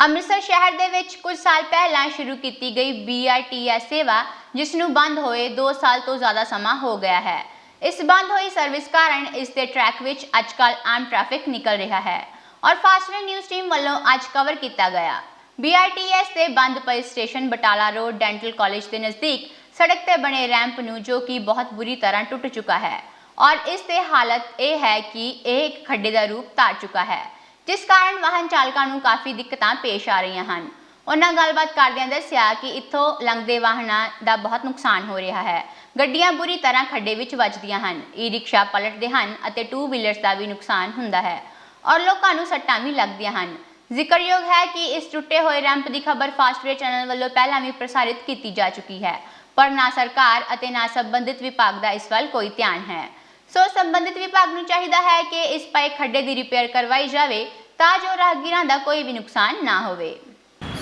ਅੰਮ੍ਰਿਤਸਰ ਸ਼ਹਿਰ ਦੇ ਵਿੱਚ ਕੁਝ ਸਾਲ ਪਹਿਲਾਂ ਸ਼ੁਰੂ ਕੀਤੀ ਗਈ BRTS ਸੇਵਾ ਜਿਸ ਨੂੰ ਬੰਦ ਹੋਏ 2 ਸਾਲ ਤੋਂ ਜ਼ਿਆਦਾ ਸਮਾਂ ਹੋ ਗਿਆ ਹੈ। ਇਸ ਬੰਦ ਹੋਈ ਸਰਵਿਸ ਕਾਰਨ ਇਸ ਦੇ ਟਰੈਕ ਵਿੱਚ ਅੱਜਕੱਲ ਆਮ ਟ੍ਰੈਫਿਕ ਨਿਕਲ ਰਿਹਾ ਹੈ ਔਰ ਫਾਸਟਵੇ ਨਿਊਜ਼ ਟੀਮ ਵੱਲੋਂ ਅੱਜ ਕਵਰ ਕੀਤਾ ਗਿਆ। BRTS ਦੇ ਬੰਦ ਪਏ station Batala road dental college ਦੇ ਨਜ਼ਦੀਕ ਸੜਕ ਤੇ ਬਣੇ ਰੈਂਪ ਨੂੰ ਜੋ ਕਿ ਬਹੁਤ ਬੁਰੀ ਤਰ੍ਹਾਂ ਟੁੱਟ ਚੁੱਕਾ ਹੈ ਔਰ ਇਸ ਦੀ ਹਾਲਤ ਇਹ ਹੈ ਕਿ ਇਹ ਇੱਕ ਖੱਡੇ ਦਾ ਰੂਪ ਧਾਰ ਚੁੱਕਾ ਹੈ। ਜਿਸ ਕਾਰਨ ਵਾਹਨ ਚਾਲਕਾਂ ਨੂੰ ਕਾਫੀ ਦਿੱਕਤਾਂ ਪੇਸ਼ ਆ ਰਹੀਆਂ ਹਨ। ਉਹਨਾਂ ਗੱਲਬਾਤ ਕਰਦਿਆਂ ਦੱਸਿਆ ਕਿ ਇੱਥੋਂ ਲੰਘਦੇ ਵਾਹਨਾਂ ਦਾ ਬਹੁਤ ਨੁਕਸਾਨ ਹੋ ਰਿਹਾ ਹੈ। ਗੱਡੀਆਂ ਬੁਰੀ ਤਰ੍ਹਾਂ ਖੱਡੇ ਵਿੱਚ ਵੱਜਦੀਆਂ ਹਨ। ਈ ਰਿਕਸ਼ਾ ਪਲਟਦੇ ਹਨ ਅਤੇ ਟੂ ਵੀਲਰਸ ਦਾ ਵੀ ਨੁਕਸਾਨ ਹੁੰਦਾ ਹੈ ਔਰ ਲੋਕਾਂ ਨੂੰ ਸੱਟਾਂ ਵੀ ਲੱਗਦੀਆਂ ਹਨ। ਜ਼ਿਕਰਯੋਗ ਹੈ ਕਿ ਇਸ ਟੁੱਟੇ ਹੋਏ ਰੈਂਪ ਦੀ ਖਬਰ ਫਾਸਟਵੇ ਚੈਨਲ ਵੱਲੋਂ ਪਹਿਲਾਂ ਵੀ ਪ੍ਰਸਾਰਿਤ ਕੀਤੀ ਜਾ ਚੁੱਕੀ ਹੈ, ਪਰ ਨਾ ਸਰਕਾਰ ਅਤੇ ਨਾ ਸੰਬੰਧਿਤ ਵਿਭਾਗ ਦਾ ਇਸ ਵੱਲ ਕੋਈ ਧਿਆਨ ਹੈ। ਸੋ ਸੰਬੰਧਿਤ ਵਿਭਾਗ ਨੂੰ ਚਾਹੀਦਾ ਹੈ ਕਿ ਇਸ ਪਏ ਖੱਡੇ ਦੀ ਰਿਪੇਅਰ ਕਰਵਾਈ ਜਾਵੇ ਤਾਂ ਜੋ ਰਾਹਗੀਰਾਂ ਦਾ ਕੋਈ ਵੀ ਨੁਕਸਾਨ ਨਾ ਹੋਵੇ।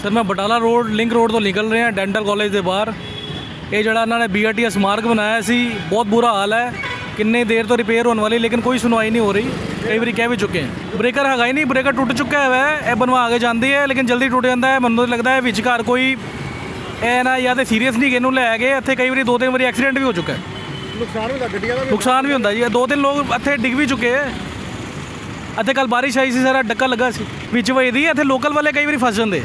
ਸਰ, ਮੈਂ ਬਟਾਲਾ ਰੋਡ, ਲਿੰਕ ਰੋਡ ਤੋਂ ਨਿਕਲ ਰਿਹਾ, ਡੈਂਟਲ ਕਾਲਜ ਦੇ ਬਾਹਰ। ਇਹ ਜਿਹੜਾ ਇਹਨਾਂ ਨੇ ਬੀਆਰਟੀਐਸ ਮਾਰਗ ਬਣਾਇਆ ਸੀ, ਬਹੁਤ ਬੁਰਾ ਹਾਲ ਹੈ। ਕਿੰਨੇ ਦੇਰ ਤੋਂ ਰਿਪੇਅਰ ਹੋਣ ਵਾਲੀ, ਲੇਕਿਨ ਕੋਈ ਸੁਣਵਾਈ ਨਹੀਂ ਹੋ ਰਹੀ। ਕਈ ਵਾਰੀ ਕਹਿ ਵੀ ਚੁੱਕੇ ਹਾਂ। ਬ੍ਰੇਕਰ ਹੈਗਾ ਹੀ ਨਹੀਂ ਬ੍ਰੇਕਰ ਟੁੱਟ ਚੁੱਕਾ ਹੈ, ਇਹ ਬਣਵਾ ਕੇ ਜਾਂਦੀ ਹੈ, ਲੇਕਿਨ ਜਲਦੀ ਟੁੱਟ ਜਾਂਦਾ ਹੈ। ਮੈਨੂੰ ਲੱਗਦਾ ਹੈ ਵਿੱਚ ਕੋਈ ਇਹ ਨਾ ਜਾਂ ਤੇ ਸੀਰੀਅਸ ਨਹੀਂ ਇਹਨੂੰ ਲੈ ਗਏ ਇੱਥੇ ਕਈ ਵਾਰੀ ਦੋ ਤਿੰਨ ਵਾਰੀ ਐਕਸੀਡੈਂਟ ਵੀ ਹੋ ਚੁੱਕਾ ਹੈ। ਨੁਕਸਾਨ ਹੁੰਦਾ ਗੱਡੀਆਂ ਦਾ ਵੀ ਨੁਕਸਾਨ ਵੀ ਹੁੰਦਾ ਜੀ। ਇਹ ਦੋ ਤਿੰਨ ਲੋਕ ਇੱਥੇ ਡਿੱਗ ਵੀ ਚੁੱਕੇ ਹੈ ਇੱਥੇ ਕੱਲ ਬਾਰਿਸ਼ ਆਈ ਸੀ ਸਾਰਾ ਡੱਕਾ ਲੱਗਾ ਸੀ। ਵਿੱਚ ਵਜਦੀ ਇੱਥੇ ਲੋਕਲ ਵਾਲੇ ਕਈ ਵਾਰੀ ਫਸ ਜਾਂਦੇ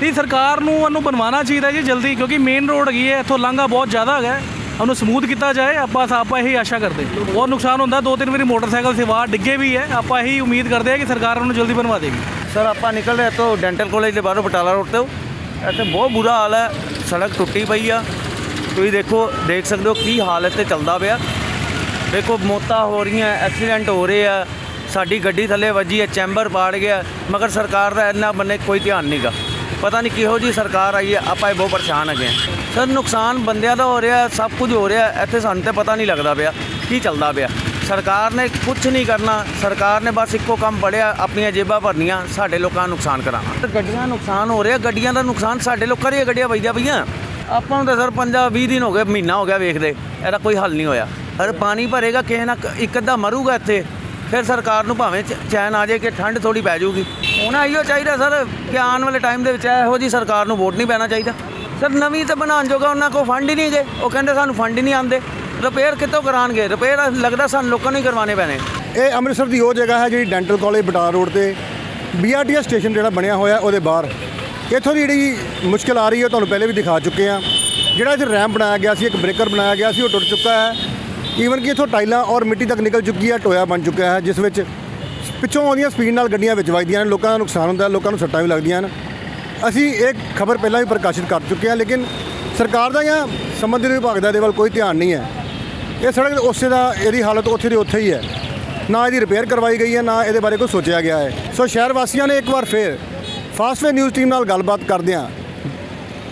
ਤੇ ਸਰਕਾਰ ਨੂੰ ਉਹਨੂੰ ਬਣਵਾਉਣਾ ਚਾਹੀਦਾ ਜੀ ਜਲਦੀ ਕਿਉਂਕਿ ਮੇਨ ਰੋਡ ਹੈਗੀ ਹੈ ਇੱਥੋਂ ਲਾਂਘਾ ਬਹੁਤ ਜ਼ਿਆਦਾ ਹੈਗਾ। ਹੈ। ਉਹਨੂੰ ਸਮੂਥ ਕੀਤਾ ਜਾਏ ਆਪਾਂ ਆਪਾਂ ਇਹੀ ਆਸ਼ਾ ਕਰਦੇ ਬਹੁਤ ਨੁਕਸਾਨ ਹੁੰਦਾ ਦੋ ਤਿੰਨ ਵਾਰੀ ਮੋਟਰਸਾਈਕਲ ਸੇਵਾ ਡਿੱਗੇ ਵੀ ਹੈ ਆਪਾਂ ਇਹੀ ਉਮੀਦ ਕਰਦੇ ਹਾਂ ਕਿ ਸਰਕਾਰ ਉਹਨੂੰ ਜਲਦੀ ਬਣਵਾ ਦੇਗੀ। ਸਰ ਆਪਾਂ ਨਿਕਲ ਰਹੇ ਤੋਂ ਡੈਂਟਲ ਕਾਲਜ ਦੇ ਬਾਹਰੋਂ ਬਟਾਲਾ ਰੋਡ ਤੋਂ। ਇੱਥੇ ਬਹੁਤ ਬੁਰਾ ਹਾਲ ਹੈ। ਸੜਕ ਟੁੱਟੀ ਪਈ ਆ। ਤੁਸੀਂ ਦੇਖੋ, ਦੇਖ ਸਕਦੇ ਹੋ ਕੀ ਹਾਲਤ ਤੇ ਚੱਲਦਾ ਪਿਆ। ਦੇਖੋ, ਮੌਤਾਂ ਹੋ ਰਹੀਆਂ, ਐਕਸੀਡੈਂਟ ਹੋ ਰਹੇ ਆ। ਸਾਡੀ ਗੱਡੀ ਥੱਲੇ ਵੱਜੀ ਹੈ ਚੈਂਬਰ ਪਾੜ ਗਿਆ। ਮਗਰ ਸਰਕਾਰ ਦਾ ਇੰਨਾ ਬੰਨੇ ਕੋਈ ਧਿਆਨ ਨਹੀਂਗਾ ਪਤਾ ਨਹੀਂ ਕਿਹੋ ਜੀ ਸਰਕਾਰ ਆਈ ਹੈ ਆਪਾਂ ਇਹ ਬਹੁਤ ਪਰੇਸ਼ਾਨ ਹੈਗੇ ਹਾਂ ਸਰ, ਨੁਕਸਾਨ ਬੰਦਿਆਂ ਦਾ ਹੋ ਰਿਹਾ, ਸਭ ਕੁਝ ਹੋ ਰਿਹਾ। ਇੱਥੇ ਸਾਨੂੰ ਤੇ ਪਤਾ ਨਹੀਂ ਲੱਗਦਾ ਪਿਆ ਕੀ ਚੱਲਦਾ ਪਿਆ। ਸਰਕਾਰ ਨੇ ਕੁਝ ਨਹੀਂ ਕਰਨਾ, ਸਰਕਾਰ ਨੇ ਬਸ ਇੱਕੋ ਕੰਮ ਪੜਿਆ, ਆਪਣੀਆਂ ਜੇਬਾਂ ਭਰਨੀਆਂ, ਸਾਡੇ ਲੋਕਾਂ ਨੂੰ ਨੁਕਸਾਨ ਕਰਾਉਣਾ। ਗੱਡੀਆਂ ਦਾ ਨੁਕਸਾਨ ਹੋ ਰਿਹਾ, ਗੱਡੀਆਂ ਦਾ ਨੁਕਸਾਨ ਸਾਡੇ ਲੋਕਾਂ ਦੀਆਂ ਗੱਡੀਆਂ ਵੱਜਦੀਆਂ ਪਈਆਂ। ਆਪਾਂ ਨੂੰ ਤਾਂ ਸਰ 15 20 ਦਿਨ ਹੋ ਗਏ, ਮਹੀਨਾ ਹੋ ਗਿਆ ਵੇਖਦੇ। ਇਹਦਾ ਕੋਈ ਹੱਲ ਨਹੀਂ ਹੋਇਆ। ਅਰ ਪਾਣੀ ਭਰੇਗਾ, ਕਿਸੇ ਨਾ ਇੱਕ ਅੱਧਾ ਮਰੂਗਾ ਇੱਥੇ। ਫਿਰ ਸਰਕਾਰ ਨੂੰ ਭਾਵੇਂ ਚ- ਚੈਨ ਆ ਜਾਏ ਕਿ ਠੰਡ ਥੋੜੀ ਪੈ ਜਾਊਗੀ। ਉਹਨਾਂ ਆਈਓ ਚਾਹੀਦਾ ਸਰ ਕਿ ਆਉਣ ਵਾਲੇ ਟਾਈਮ ਦੇ ਵਿੱਚ ਇਹੋ ਜੀ ਸਰਕਾਰ ਨੂੰ ਵੋਟ ਨਹੀਂ ਪੈਣਾ ਚਾਹੀਦਾ। ਸਰ ਨਵੀਂ ਤਾਂ ਬਣਾਉਣ ਜੋਗਾ ਉਹਨਾਂ ਕੋਲ ਫੰਡ ਹੀ ਨਹੀਂ ਗਏ ਉਹ ਕਹਿੰਦੇ ਸਾਨੂੰ ਫੰਡ ਹੀ ਨਹੀਂ ਆਉਂਦੇ। ਰਿਪੇਅਰ ਕਿੱਥੋਂ ਕਰਾਣਗੇ ਰਿਪੇਅਰ ਲੱਗਦਾ ਸਾਨੂੰ ਲੋਕਾਂ ਨੂੰ ਹੀ ਕਰਵਾਉਣੇ ਪੈਣੇ। ਇਹ ਅੰਮ੍ਰਿਤਸਰ ਦੀ ਉਹ ਜਗ੍ਹਾ ਹੈ ਜਿਹੜੀ ਡੈਂਟਲ ਕਾਲਜ ਬਟਾਲਾ ਰੋਡ ਤੇ ਬੀਆਰਟੀਐਸ ਸਟੇਸ਼ਨ ਜਿਹੜਾ ਬਣਿਆ ਹੋਇਆ ਉਹਦੇ ਬਾਹਰ। ਇੱਥੋਂ ਦੀ ਜਿਹੜੀ ਮੁਸ਼ਕਲ ਆ ਰਹੀ ਹੈ, ਉਹ ਤੁਹਾਨੂੰ ਪਹਿਲੇ ਵੀ ਦਿਖਾ ਚੁੱਕੇ ਆ ਜਿਹੜਾ ਇੱਥੇ ਰੈਂਪ ਬਣਾਇਆ ਗਿਆ ਸੀ, ਇੱਕ ਬ੍ਰੇਕਰ ਬਣਾਇਆ ਗਿਆ ਸੀ, ਉਹ ਟੁੱਟ ਚੁੱਕਾ ਹੈ। ਈਵਨ ਕਿ ਇੱਥੋਂ ਟਾਈਲਾਂ ਔਰ ਮਿੱਟੀ ਤੱਕ ਨਿਕਲ ਚੁੱਕੀ ਹੈ, ਟੋਇਆ ਬਣ ਚੁੱਕਾ ਹੈ, ਜਿਸ ਵਿੱਚ ਪਿੱਛੋਂ ਆਉਂਦੀਆਂ ਸਪੀਡ ਨਾਲ ਗੱਡੀਆਂ ਵਿੱਚ ਵੱਜਦੀਆਂ ਨੇ ਲੋਕਾਂ ਦਾ ਨੁਕਸਾਨ ਹੁੰਦਾ ਲੋਕਾਂ ਨੂੰ ਸੱਟਾਂ ਵੀ ਲੱਗਦੀਆਂ ਹਨ। ਅਸੀਂ ਇਹ ਖਬਰ ਪਹਿਲਾਂ ਵੀ ਪ੍ਰਕਾਸ਼ਿਤ ਕਰ ਚੁੱਕੇ ਹਾਂ, ਲੇਕਿਨ ਸਰਕਾਰ ਦਾ ਜਾਂ ਸੰਬੰਧਿਤ ਵਿਭਾਗ ਦਾ ਇਹਦੇ ਵੱਲ ਕੋਈ ਧਿਆਨ ਨਹੀਂ ਹੈ। ਇਹ ਸੜਕ ਉਸੇ ਦਾ, ਇਹਦੀ ਹਾਲਤ ਉੱਥੇ ਦੀ ਉੱਥੇ ਹੀ ਹੈ। ਨਾ ਇਹਦੀ ਰਿਪੇਅਰ ਕਰਵਾਈ ਗਈ ਹੈ, ਨਾ ਇਹਦੇ ਬਾਰੇ ਕੋਈ ਸੋਚਿਆ ਗਿਆ ਹੈ। ਸੋ ਸ਼ਹਿਰ ਵਾਸੀਆਂ ਨੇ ਇੱਕ ਵਾਰ ਫੇਰ ਫਾਸਟਵੇ ਨਿਊਜ਼ ਟੀਮ ਨਾਲ ਗੱਲਬਾਤ ਕਰਦਿਆਂ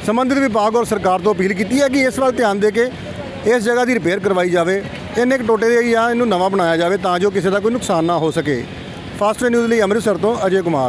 ਸੰਬੰਧਿਤ ਵਿਭਾਗ ਔਰ ਸਰਕਾਰ ਤੋਂ ਅਪੀਲ ਕੀਤੀ ਹੈ ਕਿ ਇਸ ਵੱਲ ਧਿਆਨ ਦੇ ਕੇ ਇਸ ਜਗ੍ਹਾ ਦੀ ਰਿਪੇਅਰ ਕਰਵਾਈ ਜਾਵੇ। ਇੰਨੇ ਕੁ ਟੋਟੇ ਦੇ ਜਾਂ ਇਹਨੂੰ ਨਵਾਂ ਬਣਾਇਆ ਜਾਵੇ ਤਾਂ ਜੋ ਕਿਸੇ ਦਾ ਕੋਈ ਨੁਕਸਾਨ ਨਾ ਹੋ ਸਕੇ। ਫਾਸਟਵੇ ਨਿਊਜ਼ ਲਈ ਅੰਮ੍ਰਿਤਸਰ ਤੋਂ ਅਜੇ ਕੁਮਾਰ।